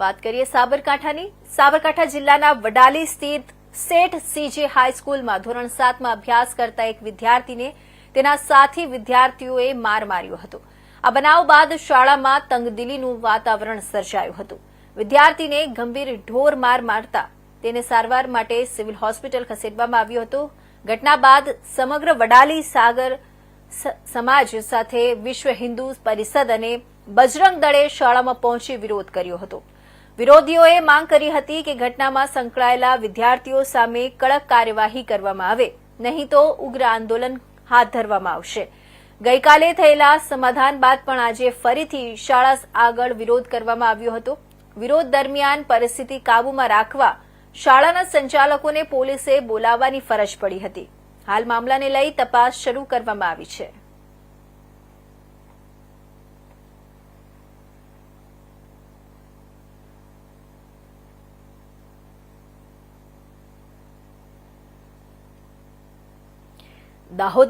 વાત કરીએ સાબરકાંઠાની. સાબરકાંઠા જિલ્લાના વડાલી સ્થિત સેઠ સીજે હાઈસ્કૂલમાં ધોરણ સાતમાં અભ્યાસ કરતા એક વિદ્યાર્થીને તેના સાથી વિદ્યાર્થીઓએ માર માર્યો હતો. આ બનાવ બાદ શાળામાં તંગદિલીનું વાતાવરણ સર્જાયું હતું. વિદ્યાર્થીને ગંભીર ઢોર માર મારતા તેને સારવાર માટે સિવિલ હોસ્પિટલ ખસેડવામાં આવ્યો હતો. ઘટના બાદ સમગ્ર વડાલી સાગર સમાજ સાથે વિશ્વ હિન્દુ પરિષદ અને બજરંગ દળે શાળામાં પહોંચી વિરોધ કર્યો હતો. વિરોધીઓએ માંગ કરી હતી કે ઘટનામાં સંકળાયેલા વિદ્યાર્થીઓ સામે કડક કાર્યવાહી કરવામાં આવે. નહીં તો ઉગ્ર આંદોલન હાથ ધરવામાં આવશે. ગઈકાલે થયેલા સમાધાન બાદ પણ આજે ફરીથી શાળા આગળ વિરોધ કરવામાં આવ્યો હતો. વિરોધ દરમિયાન પરિસ્થિતિ કાબૂમાં રાખવા શાળાના સંચાલકોને પોલીસે બોલાવવાની ફરજ પડી હતી. હાલ મામલાને લઈ તપાસ શરૂ કરવામાં આવી છે. દાહોદ